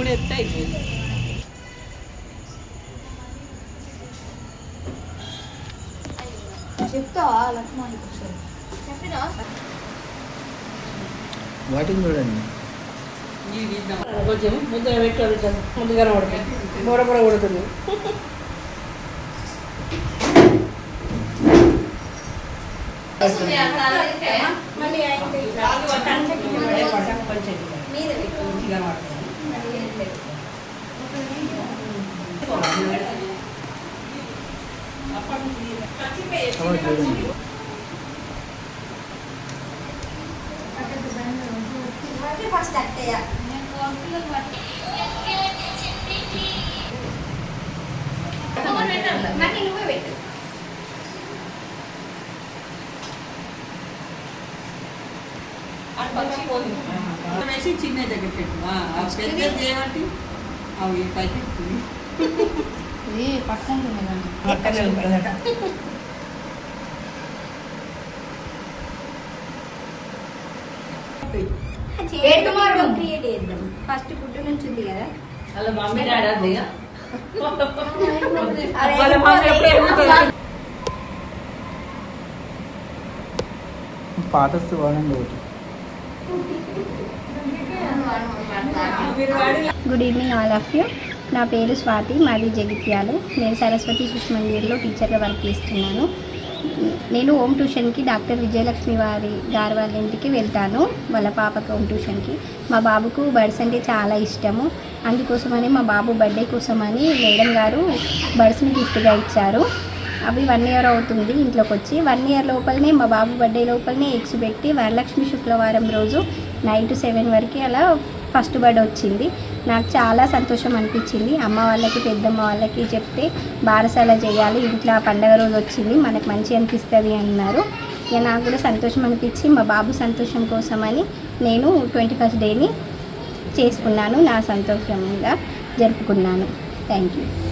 కూడా ఎత్తే అయిపోయింది. చెప్తావా? లక్ష్మణ్ చెప్పినా? వాటిని చూడండి. కొంచెం ముద్ద పెట్టాలి ముందుగా పడుతుంది బోర బోర కొడుతుంది. మళ్ళీ ఫస్ట్ అట్టయ్య మరి నువ్వే పెట్టు వేసి చిన్న దగ్గర పెట్టు ఆ, ఆ పెద్ద చేయబట్టి అవి పైకి ఇది పట్టుకుంటుంది పక్కనే ఉంటుందట ఏడుమాడు క్రియేట్ చేద్దాం ఫస్ట్ గుడ్డు నుంచి ఉంది కదా అలా మమ్మీ డాడీ అది ఇక. అరే, వాళ్ళ మమ్మీ ఎప్పుడు ఎదుగుతుంది? పాట వస్తే వాడండి ఒకటి మీరు వాడి good evening all of you నా పేరు స్వాతి మాది జగిత్యాలు. నేను సరస్వతి శిశు టీచర్గా వర్క్ చేస్తున్నాను. నేను హోమ్ ట్యూషన్కి డాక్టర్ విజయలక్ష్మి వారి గారి వాళ్ళ ఇంటికి వెళ్తాను వాళ్ళ పాపకు హోమ్ ట్యూషన్కి. మా బాబుకు బర్డ్స్ అంటే చాలా ఇష్టము. అందుకోసమని మా బాబు బర్త్డే కోసమని మేడం గారు బర్డ్స్ని గిఫ్ట్గా ఇచ్చారు. అవి వన్ ఇయర్ అవుతుంది ఇంట్లోకి వచ్చి వన్ ఇయర్ లోపలనే మా బాబు బర్త్డే లోపలనే ఎగ్స్ పెట్టి వరలక్ష్మి శుక్రవారం రోజు నైట్ సెవెన్ వరకు అలా ఫస్ట్ బర్త్డే వచ్చింది. నాకు చాలా సంతోషం అనిపించింది. అమ్మ వాళ్ళకి పెద్దమ్మ వాళ్ళకి చెప్తే బారసాల చేయాలి. ఇంట్లో ఆ పండగ రోజు వచ్చింది. మనకు మంచి అనిపిస్తుంది అన్నారు. ఇక నాకు కూడా సంతోషం అనిపించి మా బాబు సంతోషం కోసమని నేను ట్వంటీ ఫస్ట్ డేని చేసుకున్నాను. నా సంతోషంగా జరుపుకున్నాను. Thank you.